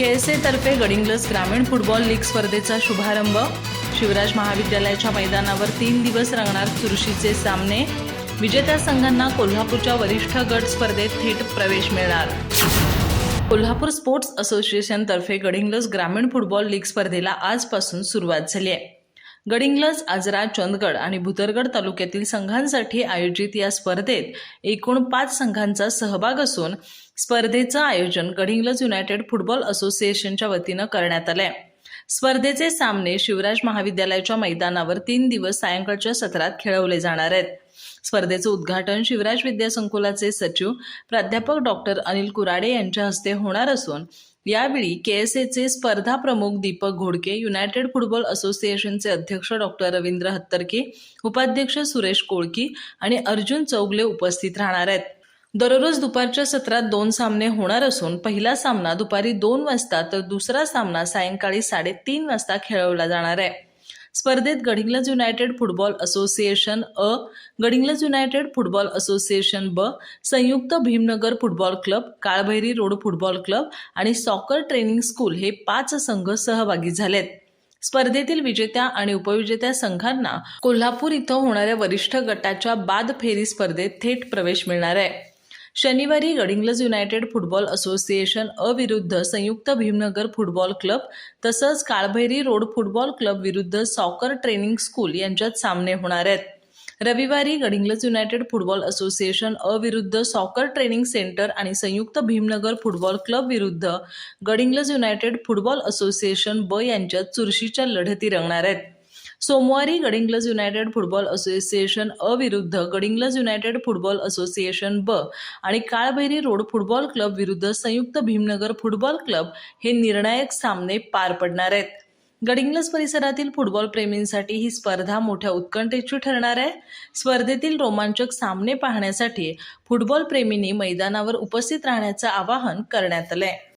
के S तर्फे गडिंग्लज ग्रामीण football league स्पर्धेचा शुभारंभ. शिवराज महाविद्यालयाच्या मैदानावर तीन दिवस रंगणार चुरशीचे सामने. विजेत्या संघांना कोल्हापूरच्या वरिष्ठ गट स्पर्धेत थेट प्रवेश मिळणार. कोल्हापूर स्पोर्ट्स असोसिएशनतर्फे गडिंग्लज ग्रामीण फुटबॉल लीग स्पर्धेला आजपासून सुरुवात झाली आहे. गडिंग्लज आजरा चंदगड आणि भुतरगड तालुक्यातील संघांसाठी आयोजित या स्पर्धेत एकूण पाच संघांचा सहभाग असून स्पर्धेचं आयोजन गडिंग्लज युनायटेड फुटबॉल असोसिएशनच्या वतीनं करण्यात आलंय. स्पर्धेचे सामने शिवराज महाविद्यालयाच्या मैदानावर तीन दिवस सायंकाळच्या सत्रात खेळवले जाणार आहेत. स्पर्धेचं उद्घाटन शिवराज विद्यासंकुलाचे सचिव प्राध्यापक डॉक्टर अनिल कुराडे यांच्या हस्ते होणार असून यावेळी के एस एचे स्पर्धा प्रमुख दीपक घोडके युनायटेड फुटबॉल असोसिएशनचे अध्यक्ष डॉक्टर रवींद्र हत्तरके उपाध्यक्ष सुरेश कोळकी आणि अर्जुन चौगले उपस्थित राहणार आहेत. दररोज दुपारच्या सत्रात दोन सामने होणार असून पहिला सामना दुपारी दोन वाजता तर दुसरा सामना सायंकाळी साडेतीन वाजता खेळवला जाणार आहे. स्पर्धेत गडिंग्लज युनायटेड फुटबॉल असोसिएशन अ गडिंग्लज युनायटेड फुटबॉल असोसिएशन ब संयुक्त Bhimnagar Football Club Kalbhairi Road Football Club आणि सॉकर ट्रेनिंग स्कूल हे पाच संघ सहभागी झालेत. स्पर्धेतील विजेत्या आणि उपविजेत्या संघांना कोल्हापूर इथं होणाऱ्या वरिष्ठ गटाच्या बाद फेरी स्पर्धेत थेट प्रवेश मिळणार आहे. शनिवारी गडिंग्लज युनायटेड फुटबॉल असोसिएशन अ विरुद्ध संयुक्त भीमनगर फुटबॉल क्लब तसंच काळभैरी रोड फुटबॉल क्लब विरुद्ध सॉकर ट्रेनिंग स्कूल यांच्यात सामने होणार आहेत. रविवारी गडिंग्लज युनायटेड फुटबॉल असोसिएशन अ विरुद्ध सॉकर ट्रेनिंग सेंटर आणि संयुक्त भीमनगर फुटबॉल क्लब विरुद्ध गडिंग्लज युनायटेड फुटबॉल असोसिएशन ब यांच्यात चुरशीच्या लढती रंगणार आहेत. सोमवारी गडिंग्लज युनायटेड फुटबॉल असोसिएशन अ विरुद्ध गडिंग्लज युनायटेड फुटबॉल असोसिएशन ब आणि काळभैरी रोड फुटबॉल क्लब विरुद्ध संयुक्त भीमनगर फुटबॉल क्लब हे निर्णायक सामने पार पडणार आहेत. गडिंग्लज परिसरातील फुटबॉल प्रेमींसाठी ही स्पर्धा मोठ्या उत्कंठेची ठरणार आहे. स्पर्धेतील रोमांचक सामने पाहण्यासाठी फुटबॉल प्रेमींनी मैदानावर उपस्थित राहण्याचं आवाहन करण्यात आलंय.